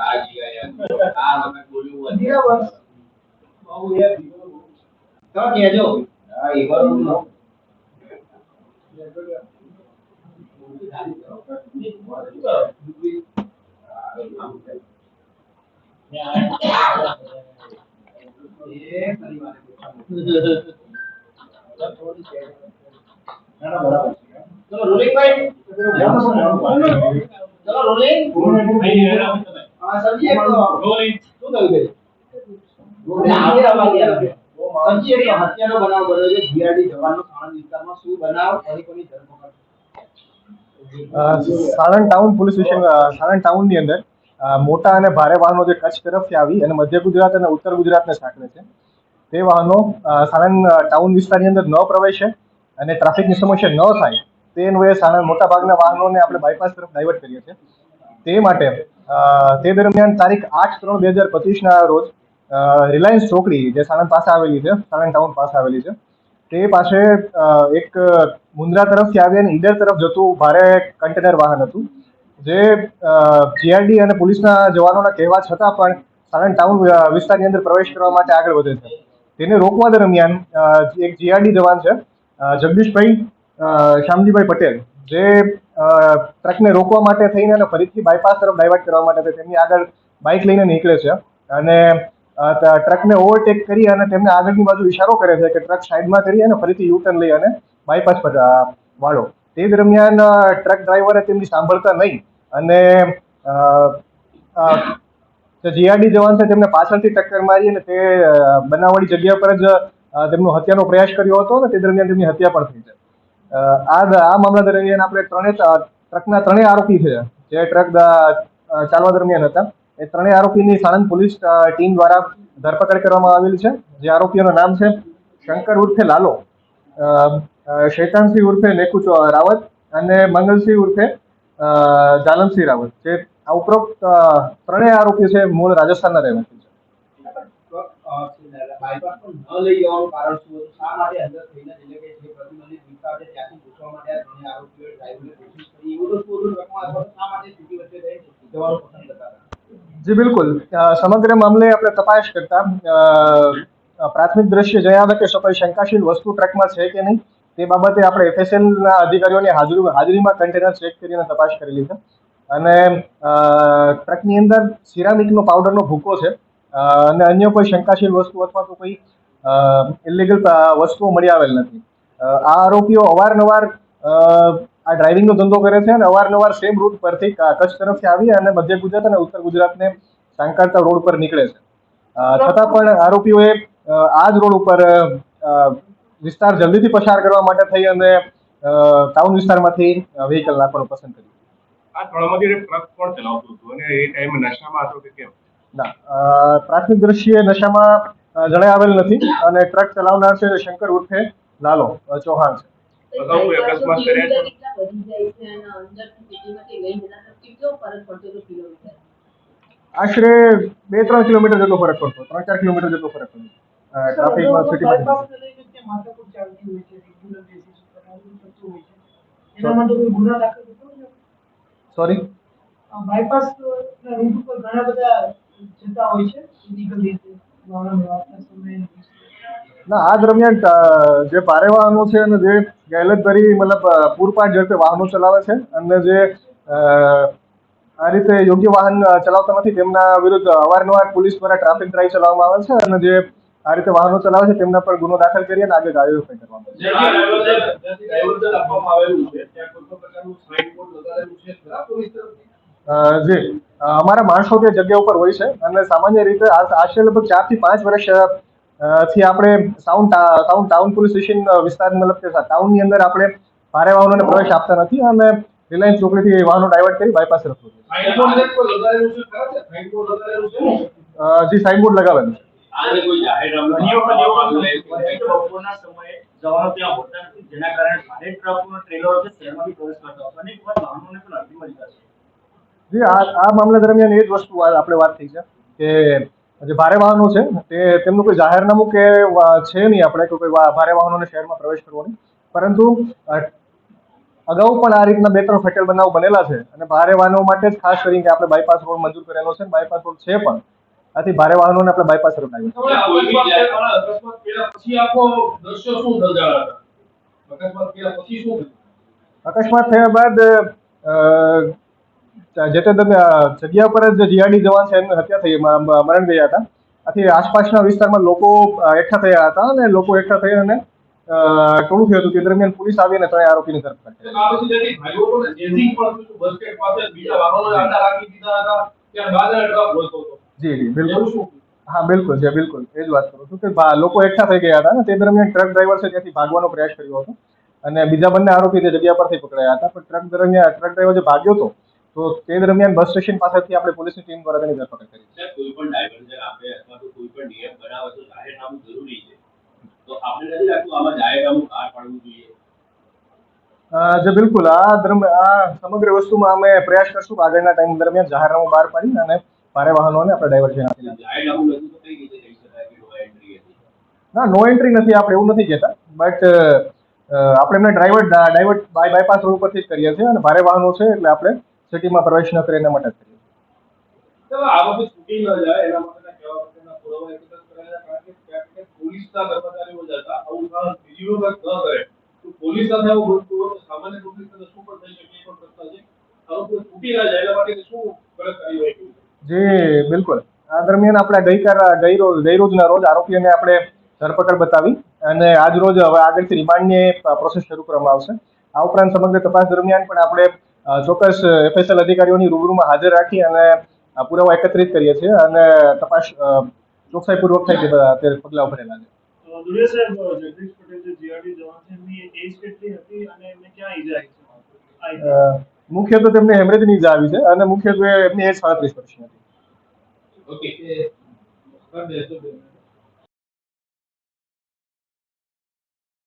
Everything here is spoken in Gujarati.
આ ગયા આ અમે બોલ્યું હતું. બહુ એ તો કહેજો હા એ બરોબર એ પરિવાર ચલો રોલિંગ ભાઈ ચલો રોલિંગ શું થયું હત્યાનો બનાવ બન્યો છે. જીઆરડી જવાનો સાણંદ વિસ્તારમાં શું બનાવ? ફરી કોની ધરપકડ. Sanand town police station Sanand ટાઉનની અંદર મોટા અને ભારે વાહનો જે કચ્છ તરફથી આવી અને મધ્ય ગુજરાત અને ઉત્તર ગુજરાતને સાંકળે છે. તે વાહનો સાણંદ ટાઉન વિસ્તારની અંદર ન પ્રવેશે અને ટ્રાફિકની સમસ્યા ન થાય તે અન્વયે સાણંદ મોટા ભાગના વાહનોને આપણે બાયપાસ તરફ ડાયવર્ટ કરીએ છીએ. તે માટે તે દરમિયાન તારીખ આઠ ત્રણ બે હજાર પચીસના રોજ રિલાયન્સ ચોકડી જે સાણંદ પાસે આવેલી છે, સાણંદ ટાઉન પાસે આવેલી છે, તે પાસે એક મુન્દ્રા તરફથી આવી અને ઈડર તરફ જતું ભારે કન્ટેનર વાહન હતું, જે જીઆરડી અને પોલીસના જવાનોના કહેવા છતાં પણ સાણંદ ટાઉન વિસ્તારની અંદર પ્રવેશ કરવા માટે આગળ વધે છે. તેને રોકવા દરમિયાન એક જીઆરડી જવાન છે જગદીશભાઈ શ્યામજીભાઈ પટેલ, જે ટ્રકને રોકવા માટે થઈને અને ફરીથી બાયપાસ તરફ ડાયવર્ટ કરવા માટે તેમની આગળ બાઇક લઈને નીકળે છે. અને ટ્રકને ઓવરટેક કરી અને તેમને આગળની બાજુ ઇશારો કરે છે કે ટ્રક સાઈડમાં કરી અને ફરીથી યુટર્ન લઈ અને બાયપાસ પર વાળો. તે દરમિયાન ટ્રક ડ્રાઈવરે તેમની સાંભળતા નહીં અને જીઆરડી જવાન છે તેમને પાછળથી ટક્કર મારી અને તે બનાવડી જગ્યા પર જ તેમનો હત્યાનો પ્રયાસ કર્યો હતો અને તે દરમિયાન તેમની હત્યા પણ થઈ છે. આ આ મામલા દરમિયાન આપણે ત્રણે ટ્રકના ત્રણેય આરોપી છે. જે ટ્રક ચાલવા દરમિયાન હતા. એ ત્રણેય આરોપીની સાણંદ પોલીસ ટીમ દ્વારા ધરપકડ કરવામાં આવેલી છે. જે આરોપીઓનું નામ છે શંકર ઉર્ફે લાલો શૈતાનસિંહ ઉર્ફે લેકુ રાવત અને મંગલસિંહ ઉર્ફે જાલમસિંહ રાવત. જે આ ઉપરોક્ત ત્રણેય આરોપીઓ છે મૂળ રાજસ્થાનના રહેવાસી છે. લઈ કરી. જી, બિલકુલ. સમગ્ર મામલે આપણે તપાસ કરતા પ્રાથમિક દ્રશ્ય જણાવે કે કોઈ શંકાશીલ વસ્તુ ટ્રકમાં છે કે નહીં? તે બાબતે આપણે એફએસએલ ના અધિકારીઓની હાજરી, હાજરીમાં કન્ટેનર ચેક કરીને તપાસ કરેલી છે. અને ટ્રકની અંદર સિરામિકનો પાવડરનો ભૂકો છે. અને અન્ય કોઈ શંકાશીલ વસ્તુ અથવા તો કોઈ ઇલીગલ વસ્તુઓ મળી આવેલ નથી. આ આરોપીઓ અવારનવાર આ ડ્રાઇવિંગનો ધંધો કરે છે અને અવારનવાર સેમ રૂટ પરથી કચ્છ તરફથી આવી અને મધ્ય ગુજરાત અને ઉત્તર ગુજરાતને સાંકળતા રોડ પર નીકળે છે. છતાં પણ આરોપીઓએ આ જ રોડ ઉપર વિસ્તાર જલ્દીથી પસાર કરવા માટે થઈ અને ટાઉન વિસ્તારમાંથી વ્હીકલ નાખવાનું પસંદ કર્યું. આ ત્રણમાંથી ટ્રક કોણ ચલાવતું હતું અને એ ટાઈમે નશામાં હતો કે કેમ? ના પ્રાથમિક દ્રશ્યે નશામાં જણાય આવેલ નથી અને ટ્રક ચલાવનાર છે શંકર ઉર્ફે લાલો ચૌહાણ છે. અગાઉ અકસ્માત કર્યા આશરે બે ત્રણ કિલોમીટર? જેટલો ફરક પડતો ત્રણ ચાર કિલોમીટર જેટલો ફરક પડતો. ટ્રાફિકમાં સિટીમાં સોરી બાયપાસ રૂટ ઉપર ઘણા બધા જતા હોય છે ઇલીગલ રીતે. વાહન વ્યવહારના સમયે. ના આ દરમિયાન જે ભારે વાહનો છે અને જે ગેરલતભરી મતલબ પૂરપાટ ઝડપે વાહનો ચલાવે છે અને જે આ રીતે યોગ્ય વાહન ચલાવતા નથી તેમના વિરુદ્ધ અવારનવાર પોલીસ દ્વારા ટ્રાફિક ડ્રાઈવ ચલાવવામાં આવે છે અને જે આ રીતે વાહનો ચલાવે છે તેમના પર ગુનો દાખલ કરી અને આગળ કાર્યવાહી કરવામાં આવે છે. જે જી. અમારા માણસો તે જગ્યા ઉપર હોય છે અને સામાન્ય રીતે આશરે લગભગ ચારથી પાંચ વર્ષ થી આપણે sound sound town police station વિસ્તાર મતલબ કે ટાઉનની અંદર આપણે ભારે વાહનોને પ્રવેશ આપતા નથી અને રિલાયન્સ ચોકડીથી વાહનો ડાયવર્ટ કરી બાયપાસ તરફ જી સાઇનબોર્ડ લગાવેલું છે. જવાનો ત્યાં હોતા નથી જેના કારણે ભારે પ્રવેશ કરતા વાહનોને પણ અડધી મળી જશે. જી આ આ મામલા દરમિયાન એ જ વસ્તુ આ આપણે વાત થઈ છે કે જે ભારે વાહનો છે તે તેમનું કોઈ જાહેરનામું કે છે નહીં આપણે કે કોઈ ભારે વાહનોને શહેરમાં પ્રવેશ કરવાની પરંતુ અગાઉ પણ આ રીતના બે ત્રણ ફેટલ બનાવ બનેલા છે અને ભારે વાહનો માટે જ ખાસ કરીને આપણે બાયપાસ રોડ મંજૂર કરેલો છે. બાયપાસ રોડ છે પણ આથી ભારે વાહનોને આપણે બાયપાસ રોડ આવ્યો અકસ્માત થયું? બાદ જે તે જગ્યા પર જ જીઆરડી જવાન છે એમની હત્યા થઈ મરણ ગયા હતા. આથી આસપાસના વિસ્તારમાં લોકો એકઠા થયા હતા અને લોકો એકઠા થઈ અને ટોળું થયું હતું તે દરમિયાન પોલીસ આવી અને ત્રણેય આરોપીની ધરપકડ કરી. જે જી બિલકુલ. હા બિલકુલ જી બિલકુલ. એ જ વાત કરું છું કે લોકો એકઠા થઈ ગયા હતા અને તે દરમિયાન ટ્રક ડ્રાઈવર છે ત્યાંથી ભાગવાનો પ્રયાસ કર્યો હતો. અને બીજા બંને આરોપી તે જગ્યા પરથી પકડાયા હતા પણ ટ્રક દરમિયાન ટ્રક ડ્રાઈવર જે ભાગ્યો હતો તો તે દરમિયાન બસ સ્ટેશન પાસેથી આપણે પોલીસની ટીમ દ્વારા તેની ધરપકડ કરી છે. કોઈ પણ ડાયવર્જન આપે અથવા તો કોઈ પણ નિયમ બનાવે તો જાહેરનામું જરૂરી છે. તો આપણે નથી લાગતું આમાં જાહેરનામું બહાર પાડવું જોઈએ? જે બિલકુલ. આ દરમ આ સમગ્ર વસ્તુમાં અમે પ્રયાસ કરશું આગળના ટાઈમ દરમિયાન જાહેરનામું બહાર પાડી અને ભારે વાહનોને આપણે ડાયવર્જન આપી જાહેરનામું નથી તો કઈ રીતે કહી શકાય કે નો એન્ટ્રી હતી? ના નો એન્ટ્રી નથી. આપણે એવું નથી કહેતા. બટ આપણે એમને driver divert by bypass road પરથી જ કરીએ છીએ અને ભારે વાહનો છે એટલે આપણે સિટીમાં પ્રવેશ ન કરે એના માટે જ બિલકુલ. આ દરમિયાન આપણે ગઈકાલ ગઈ રોજ ગઈ રોજના રોજ આરોપીઓને આપણે ધરપકડ બતાવી અને આજ રોજ હવે આગળથી રિમાન્ડની પ્રોસેસ શરૂ કરવામાં આવશે. આ ઉપરાંત સમગ્ર તપાસ દરમિયાન પણ આપણે ચોક્કસ એફએસએલ અધિકારીઓની રૂબરૂમાં હાજર રાખી અને આ પુરાવા એકત્રિત કરીએ છીએ અને તપાસ ચોકસાઈપૂર્વક થાય છે બધા તે પગલાં ભરેલા છે. મુખ્યત્વે તેમને હેમરેજની ઈજા આવી છે અને મુખ્યત્વે એમની એજ સાડત્રીસ વર્ષની હતી. ઓકે.